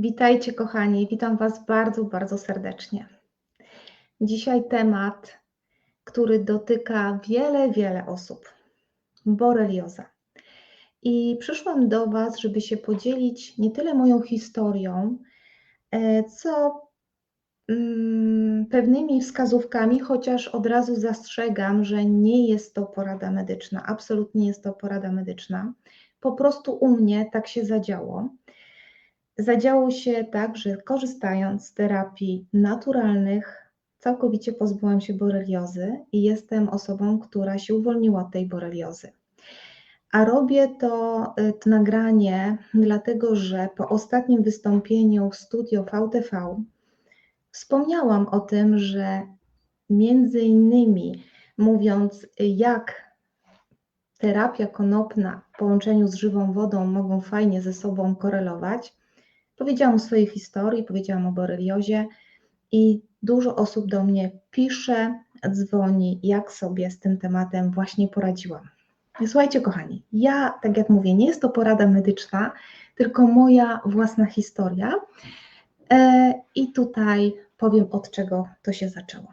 Witajcie, kochani. Witam Was bardzo, bardzo serdecznie. Dzisiaj temat, który dotyka wiele, wiele osób borelioza. I przyszłam do Was, żeby się podzielić nie tyle moją historią, e, co mm, pewnymi wskazówkami, chociaż od razu zastrzegam, że nie jest to porada medyczna. Absolutnie jest to porada medyczna. Po prostu u mnie tak się zadziało. Zadziało się tak, że korzystając z terapii naturalnych, całkowicie pozbyłam się boreliozy i jestem osobą, która się uwolniła od tej boreliozy. A robię to, y, to nagranie, dlatego że po ostatnim wystąpieniu w studio VTV wspomniałam o tym, że między innymi mówiąc, jak terapia konopna w połączeniu z żywą wodą mogą fajnie ze sobą korelować, powiedziałam o swojej historii, powiedziałam o boreliozie i dużo osób do mnie pisze, dzwoni, jak sobie z tym tematem właśnie poradziłam. Słuchajcie, kochani, ja, tak jak mówię, nie jest to porada medyczna, tylko moja własna historia. E, I tutaj powiem, od czego to się zaczęło.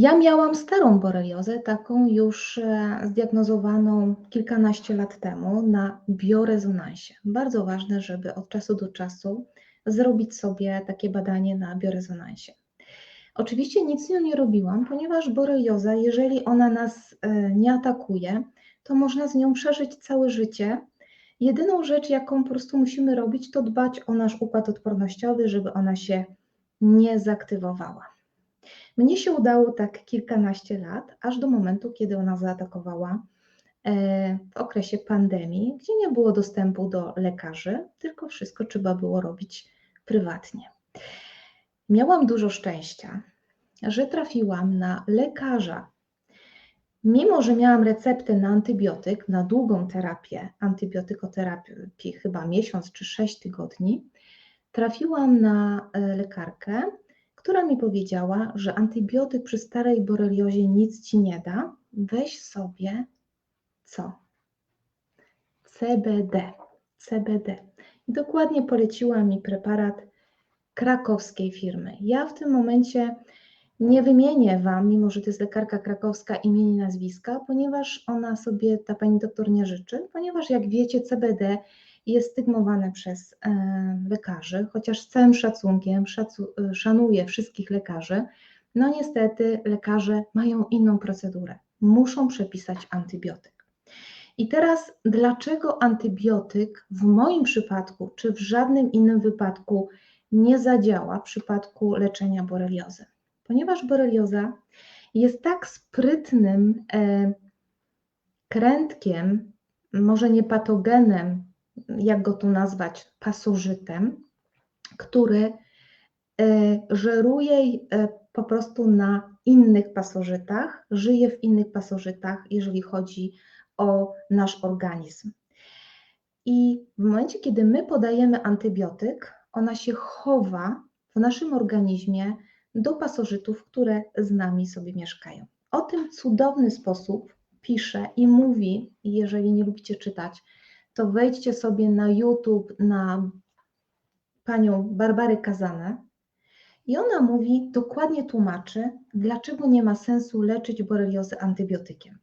Ja miałam starą boreliozę, taką już e, zdiagnozowaną kilkanaście lat temu na biorezonansie. Bardzo ważne, żeby od czasu do czasu zrobić sobie takie badanie na biorezonansie. Oczywiście nic z nią nie robiłam, ponieważ borelioza, jeżeli ona nas e, nie atakuje, to można z nią przeżyć całe życie. Jedyną rzecz, jaką po prostu musimy robić, to dbać o nasz układ odpornościowy, żeby ona się nie zaktywowała. Mnie się udało tak kilkanaście lat, aż do momentu, kiedy ona zaatakowała e, w okresie pandemii, gdzie nie było dostępu do lekarzy, tylko wszystko trzeba było robić prywatnie. Miałam dużo szczęścia, że trafiłam na lekarza. Mimo, że miałam receptę na antybiotyk, na długą terapię, antybiotykoterapię, chyba miesiąc czy sześć tygodni, trafiłam na e, lekarkę, która mi powiedziała, że antybiotyk przy starej boreliozie nic ci nie da. Weź sobie co? CBD. CBD. I dokładnie poleciła mi preparat krakowskiej firmy. Ja w tym momencie nie wymienię Wam, mimo że to jest lekarka krakowska, imienia i nazwiska, ponieważ ona sobie, ta pani doktor nie życzy, ponieważ jak wiecie, CBD jest stygmowane przez e, lekarzy, chociaż z całym szacunkiem szacu, e, szanuję wszystkich lekarzy, no niestety lekarze mają inną procedurę. Muszą przepisać antybiotyk. I teraz, dlaczego antybiotyk w moim przypadku, czy w żadnym innym wypadku nie zadziała w przypadku leczenia boreliozy? Ponieważ borelioza jest tak sprytnym e, krętkiem, może nie patogenem, jak go tu nazwać, pasożytem, który e, żeruje e, po prostu na innych pasożytach, żyje w innych pasożytach, jeżeli chodzi o nasz organizm. I w momencie, kiedy my podajemy antybiotyk, ona się chowa w naszym organizmie do pasożytów, które z nami sobie mieszkają. O tym cudowny sposób pisze i mówi, jeżeli nie lubicie czytać, to wejdźcie sobie na YouTube na panią Barbarę Kazanę i ona mówi, dokładnie tłumaczy, dlaczego nie ma sensu leczyć boreliozy antybiotykiem.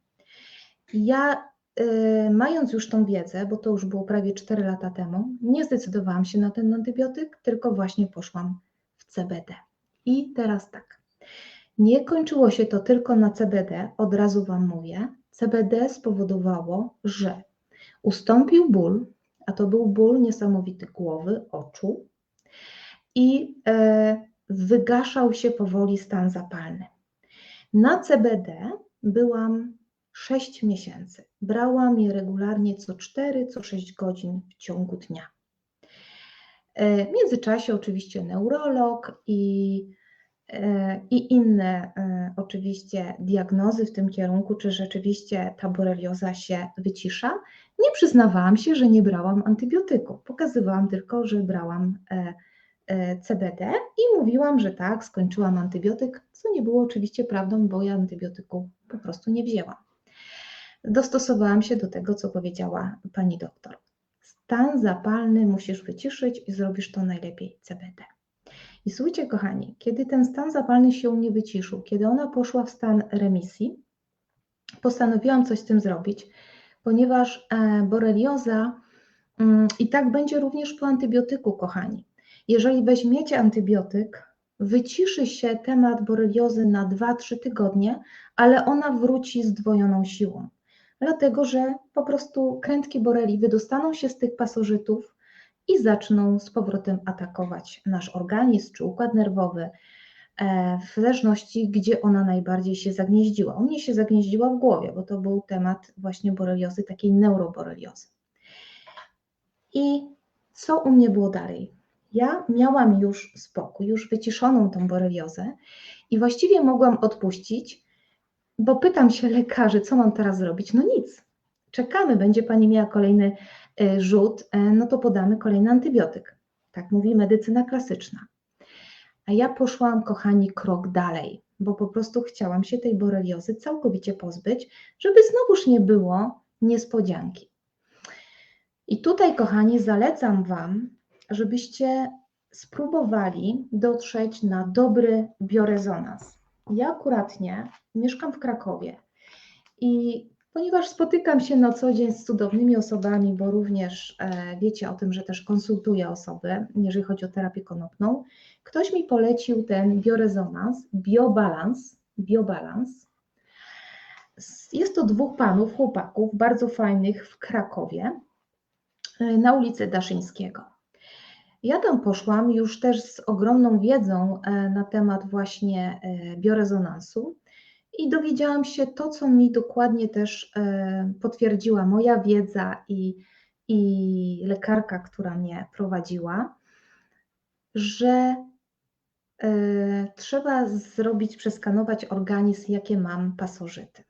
Ja, y, mając już tą wiedzę, bo to już było prawie 4 lata temu, nie zdecydowałam się na ten antybiotyk, tylko właśnie poszłam w CBD. I teraz tak. Nie kończyło się to tylko na CBD, od razu Wam mówię. CBD spowodowało, że Ustąpił ból, a to był ból niesamowity głowy, oczu i e, wygaszał się powoli stan zapalny. Na CBD byłam 6 miesięcy. Brałam je regularnie co 4, co 6 godzin w ciągu dnia. E, w międzyczasie oczywiście neurolog i E, i inne oczywiście diagnozy w tym kierunku, czy rzeczywiście ta borelioza się wycisza. Nie przyznawałam się, że nie brałam antybiotyku. Pokazywałam tylko, że brałam e, CBD i mówiłam, że tak, skończyłam antybiotyk, co nie było oczywiście prawdą, bo ja antybiotyku po prostu nie wzięłam. Dostosowałam się do tego, co powiedziała pani doktor. Stan zapalny musisz wyciszyć i zrobisz to najlepiej CBD. I słuchajcie, kochani, kiedy ten stan zapalny się nie wyciszył, kiedy ona poszła w stan remisji, postanowiłam coś z tym zrobić, ponieważ e, borelioza mm, i tak będzie również po antybiotyku, kochani. Jeżeli weźmiecie antybiotyk, wyciszy się temat boreliozy na 2-3 tygodnie, ale ona wróci z dwojoną siłą. Dlatego, że po prostu krętki boreli wydostaną się z tych pasożytów i zaczną z powrotem atakować nasz organizm czy układ nerwowy, w zależności, gdzie ona najbardziej się zagnieździła. U mnie się zagnieździła w głowie, bo to był temat właśnie boreliozy, takiej neuroboreliozy. I co u mnie było dalej? Ja miałam już spokój, już wyciszoną tą boreliozę i właściwie mogłam odpuścić, bo pytam się lekarzy, co mam teraz zrobić? No nic. Czekamy, będzie pani miała kolejny e, rzut, e, no to podamy kolejny antybiotyk. Tak mówi medycyna klasyczna. A ja poszłam, kochani, krok dalej, bo po prostu chciałam się tej boreliozy całkowicie pozbyć, żeby znowuż nie było niespodzianki. I tutaj, kochani, zalecam Wam, żebyście spróbowali dotrzeć na dobry biorezonans. Ja akuratnie mieszkam w Krakowie i ponieważ spotykam się na co dzień z cudownymi osobami, bo również e, wiecie o tym, że też konsultuję osoby, jeżeli chodzi o terapię konopną, ktoś mi polecił ten biorezonans, biobalans, biobalans. Jest to dwóch panów, chłopaków, bardzo fajnych w Krakowie, e, na ulicy Daszyńskiego. Ja tam poszłam już też z ogromną wiedzą e, na temat właśnie biorezonansu i dowiedziałam się to, co mi dokładnie też e, potwierdziła moja wiedza i, i lekarka, która mnie prowadziła, że trzeba zrobić, przeskanować organizm, jakie mam pasożyty.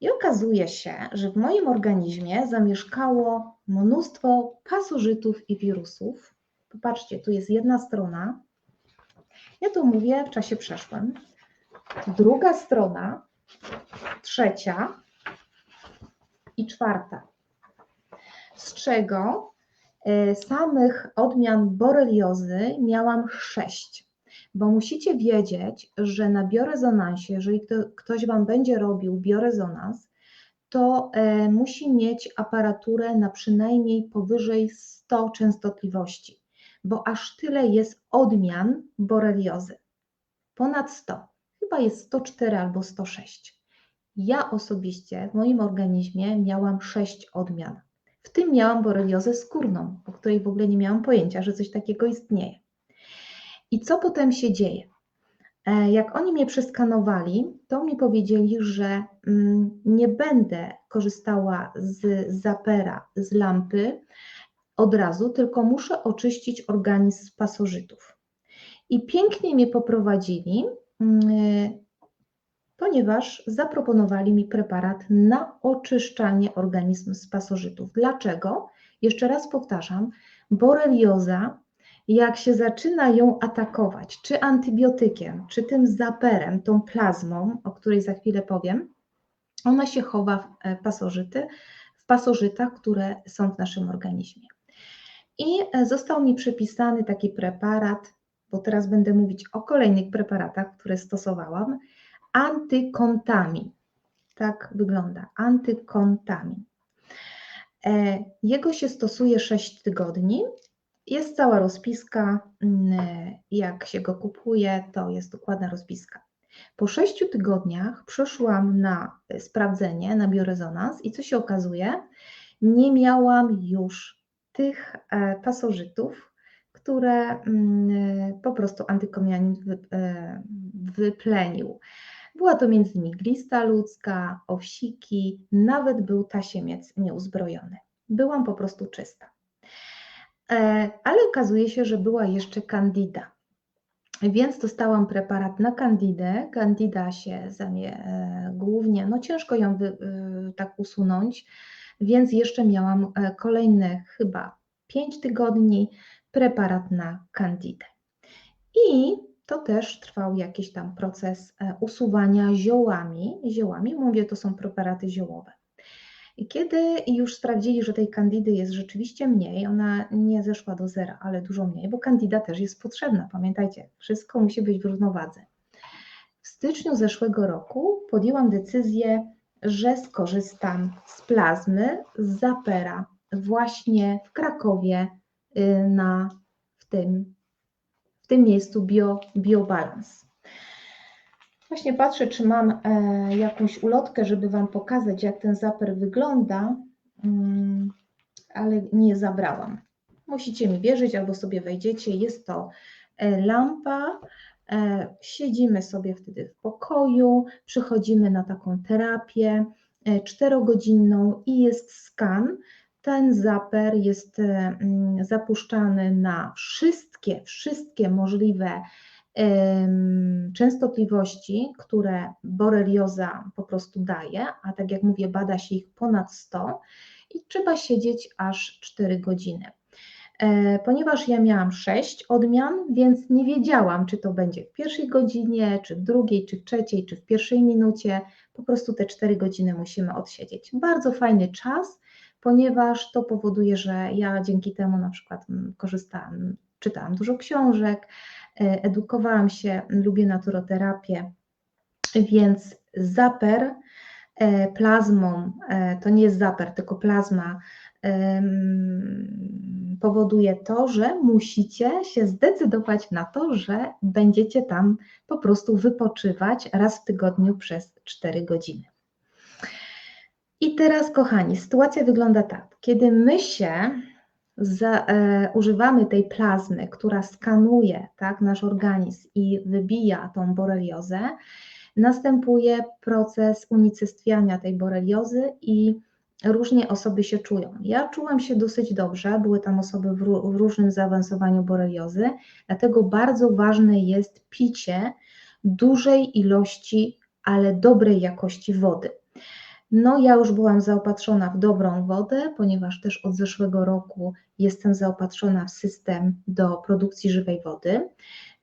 I okazuje się, że w moim organizmie zamieszkało mnóstwo pasożytów i wirusów, Popatrzcie, tu jest jedna strona. Ja to mówię w czasie przeszłym. Druga strona, trzecia i czwarta. Z czego e, samych odmian boreliozy miałam sześć. Bo musicie wiedzieć, że na biorezonansie, jeżeli ktoś Wam będzie robił biorezonans, to e, musi mieć aparaturę na przynajmniej powyżej 100 częstotliwości bo aż tyle jest odmian boreliozy. Ponad 100. Chyba jest 104 albo 106. Ja osobiście w moim organizmie miałam 6 odmian. W tym miałam boreliozę skórną, o której w ogóle nie miałam pojęcia, że coś takiego istnieje. I co potem się dzieje? E, jak oni mnie przeskanowali, to mi powiedzieli, że mm, nie będę korzystała z zapera, z lampy, od razu, tylko muszę oczyścić organizm z pasożytów. I pięknie mnie poprowadzili, ponieważ zaproponowali mi preparat na oczyszczanie organizmu z pasożytów. Dlaczego? Jeszcze raz powtarzam, borelioza, jak się zaczyna ją atakować, czy antybiotykiem, czy tym zaperem, tą plazmą, o której za chwilę powiem, ona się chowa w e, pasożyty, w pasożytach, które są w naszym organizmie. I e, został mi przypisany taki preparat, bo teraz będę mówić o kolejnych preparatach, które stosowałam, antykontamin. Tak wygląda, antykontamin. E, jego się stosuje 6 tygodni. Jest cała rozpiska, mm, jak się go kupuje, to jest dokładna rozpiska. Po 6 tygodniach przyszłam na sprawdzenie, na biorezonans i co się okazuje? Nie miałam już tych e, pasożytów, które mm, po prostu antykomianin e, wyplenił. Była to m.in. glista ludzka, owsiki, nawet był tasiemiec nieuzbrojony. Byłam po prostu czysta. E, ale okazuje się, że była jeszcze candida. Więc dostałam preparat na candidę. Candida się zamie, głównie, no ciężko ją wy, tak usunąć, więc jeszcze miałam e, kolejne chyba 5 tygodni preparat na candidę. I to też trwał jakiś tam proces e, usuwania ziołami. Ziołami, mówię, to są preparaty ziołowe. Kiedy już sprawdzili, że tej kandidy jest rzeczywiście mniej, ona nie zeszła do zera, ale dużo mniej, bo kandida też jest potrzebna. Pamiętajcie, wszystko musi być w równowadze. W styczniu zeszłego roku podjęłam decyzję, że skorzystam z plazmy z Zapera właśnie w Krakowie na, w, tym, w tym miejscu bio. Właśnie patrzę, czy mam e, jakąś ulotkę, żeby Wam pokazać, jak ten zaper wygląda, mm, ale nie zabrałam. Musicie mi wierzyć albo sobie wejdziecie. Jest to e, lampa. E, siedzimy sobie wtedy w pokoju, przychodzimy na taką terapię czterogodzinną i jest skan. Ten zaper jest mm, zapuszczany na wszystkie, wszystkie możliwe częstotliwości, które borelioza po prostu daje, a tak jak mówię, bada się ich ponad 100 i trzeba siedzieć aż 4 godziny. E, ponieważ ja miałam 6 odmian, więc nie wiedziałam, czy to będzie w pierwszej godzinie, czy w drugiej, czy w trzeciej, czy w pierwszej minucie. Po prostu te 4 godziny musimy odsiedzieć. Bardzo fajny czas, ponieważ to powoduje, że ja dzięki temu na przykład korzystałam, czytałam dużo książek, E, edukowałam się, lubię naturoterapię, więc zaper e, plazmą, e, to nie jest zaper, tylko plazma, powoduje to, że musicie się zdecydować na to, że będziecie tam po prostu wypoczywać raz w tygodniu przez 4 godziny. I teraz, kochani, sytuacja wygląda tak. Kiedy my się za, e, używamy tej plazmy, która skanuje tak, nasz organizm i wybija tą boreliozę, następuje proces unicestwiania tej boreliozy i różnie osoby się czują. Ja czułam się dosyć dobrze, były tam osoby w, w różnym zaawansowaniu boreliozy, dlatego bardzo ważne jest picie dużej ilości, ale dobrej jakości wody. No, ja już byłam zaopatrzona w dobrą wodę, ponieważ też od zeszłego roku jestem zaopatrzona w system do produkcji żywej wody,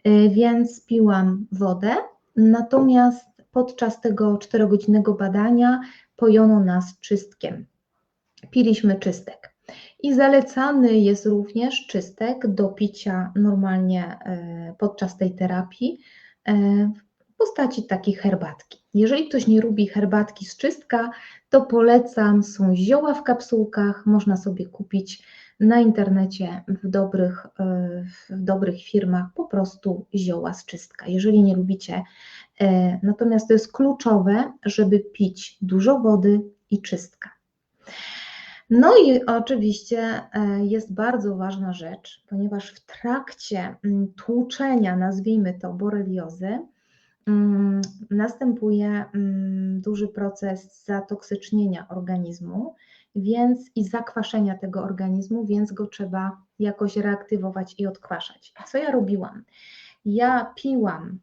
y, więc piłam wodę. Natomiast podczas tego czterogodzinnego badania pojono nas czystkiem. Piliśmy czystek. I zalecany jest również czystek do picia normalnie y, podczas tej terapii y, w postaci takiej herbatki. Jeżeli ktoś nie lubi herbatki z czystka, to polecam, są zioła w kapsułkach, można sobie kupić na internecie w dobrych, e, w dobrych firmach po prostu zioła z czystka, jeżeli nie lubicie. E, natomiast to jest kluczowe, żeby pić dużo wody i czystka. No i oczywiście e, jest bardzo ważna rzecz, ponieważ w trakcie mm, tłuczenia, nazwijmy to boreliozy, następuje mm, duży proces zatoksycznienia organizmu, więc i zakwaszenia tego organizmu, więc go trzeba jakoś reaktywować i odkwaszać. Co ja robiłam? Ja piłam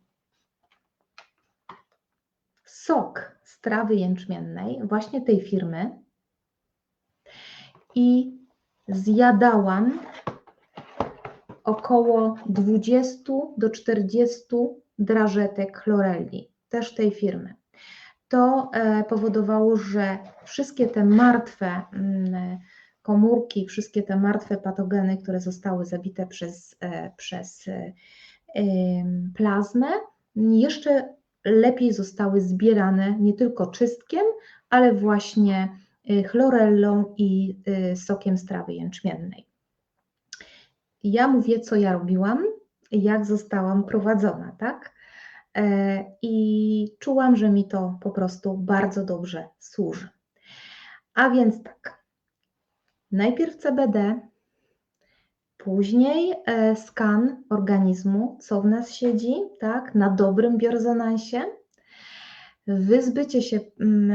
sok z trawy jęczmiennej, właśnie tej firmy, i zjadałam około 20 do 40 drażetek chlorelli, też tej firmy to e, powodowało, że wszystkie te martwe mm, komórki, wszystkie te martwe patogeny, które zostały zabite przez, e, przez e, plazmę, jeszcze lepiej zostały zbierane nie tylko czystkiem, ale właśnie chlorellą i sokiem z trawy jęczmiennej. Ja mówię, co ja robiłam, jak zostałam prowadzona, tak? E, i czułam, że mi to po prostu bardzo dobrze służy. A więc tak, najpierw CBD, później e, skan organizmu, co w nas siedzi, tak, na dobrym biorezonansie, wyzbycie się mm,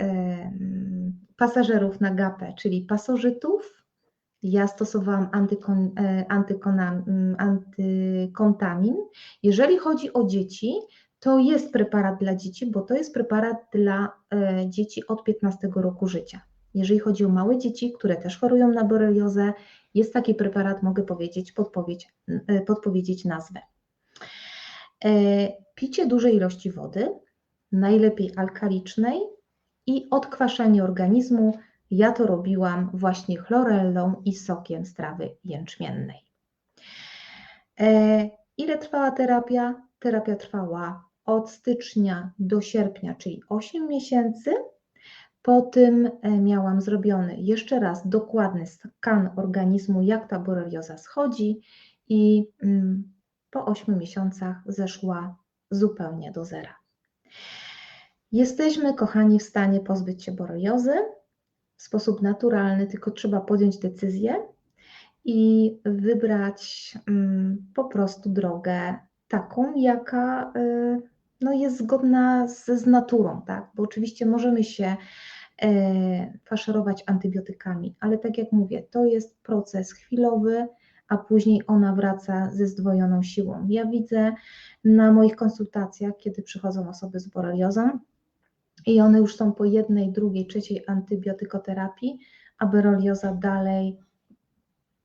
e, pasażerów na gapę, czyli pasożytów, ja stosowałam antykon, e, mm, antykontamin. Jeżeli chodzi o dzieci, to jest preparat dla dzieci, bo to jest preparat dla e, dzieci od 15 roku życia. Jeżeli chodzi o małe dzieci, które też chorują na boreliozę, jest taki preparat, mogę powiedzieć, podpowiedź, e, podpowiedzieć nazwę. Picie dużej ilości wody, najlepiej alkalicznej i odkwaszanie organizmu Ja to robiłam właśnie chlorellą i sokiem z trawy jęczmiennej. E, ile trwała terapia? Terapia trwała od stycznia do sierpnia, czyli 8 miesięcy. Po tym e, miałam zrobiony jeszcze raz dokładny skan organizmu, jak ta borelioza schodzi i mm, po 8 miesiącach zeszła zupełnie do zera. Jesteśmy, kochani, w stanie pozbyć się boreliozy sposób naturalny, tylko trzeba podjąć decyzję i wybrać mm, po prostu drogę taką, jaka y, no, jest zgodna z, z naturą, tak? Bo oczywiście możemy się e, faszerować antybiotykami, ale tak jak mówię, to jest proces chwilowy, a później ona wraca ze zdwojoną siłą. Ja widzę na moich konsultacjach, kiedy przychodzą osoby z boreliozą i one już są po jednej, drugiej, trzeciej antybiotykoterapii, a borelioza dalej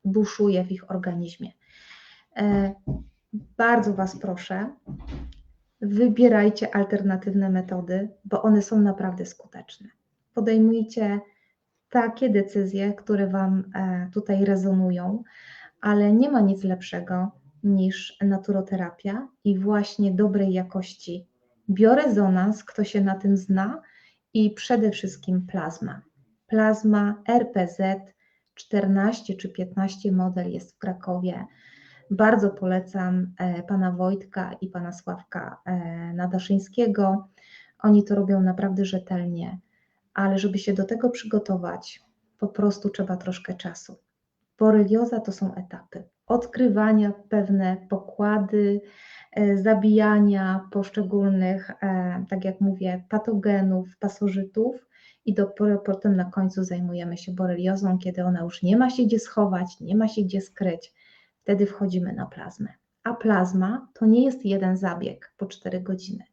buszuje w ich organizmie. E, bardzo Was proszę, wybierajcie alternatywne metody, bo one są naprawdę skuteczne. Podejmujcie takie decyzje, które Wam e, tutaj rezonują, ale nie ma nic lepszego niż naturoterapia i właśnie dobrej jakości biorezonans, kto się na tym zna i przede wszystkim plazma. Plazma RPZ 14 czy 15 model jest w Krakowie. Bardzo polecam e, pana Wojtka i pana Sławka e, Nadaszyńskiego. Oni to robią naprawdę rzetelnie, ale żeby się do tego przygotować, po prostu trzeba troszkę czasu. Borelioza to są etapy odkrywania pewne pokłady, zabijania poszczególnych, tak jak mówię, patogenów, pasożytów i dopiero potem na końcu zajmujemy się boreliozą, kiedy ona już nie ma się gdzie schować, nie ma się gdzie skryć wtedy wchodzimy na plazmę. A plazma to nie jest jeden zabieg po 4 godziny.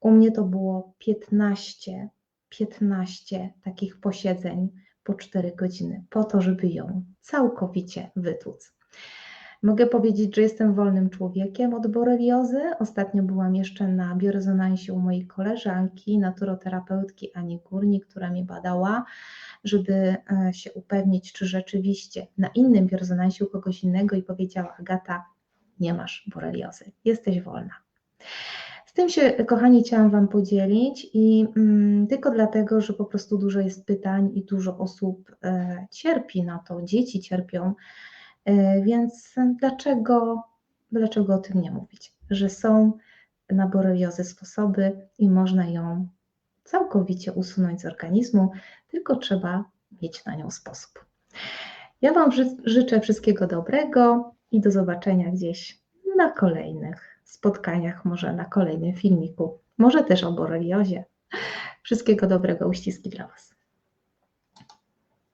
U mnie to było 15, 15 takich posiedzeń po 4 godziny, po to, żeby ją całkowicie wytłuc. Mogę powiedzieć, że jestem wolnym człowiekiem od boreliozy. Ostatnio byłam jeszcze na biorezonansie u mojej koleżanki, naturoterapeutki Ani Górnik, która mnie badała żeby e, się upewnić, czy rzeczywiście na innym biorezonansie u kogoś innego i powiedziała Agata, nie masz boreliozy, jesteś wolna. Z tym się, kochani, chciałam Wam podzielić i mm, tylko dlatego, że po prostu dużo jest pytań i dużo osób e, cierpi na to, dzieci cierpią, więc dlaczego, dlaczego o tym nie mówić? Że są na boreliozę sposoby i można ją całkowicie usunąć z organizmu, tylko trzeba mieć na nią sposób. Ja Wam życzę wszystkiego dobrego i do zobaczenia gdzieś na kolejnych spotkaniach, może na kolejnym filmiku, może też o boreliozie. Wszystkiego dobrego, uściski dla Was.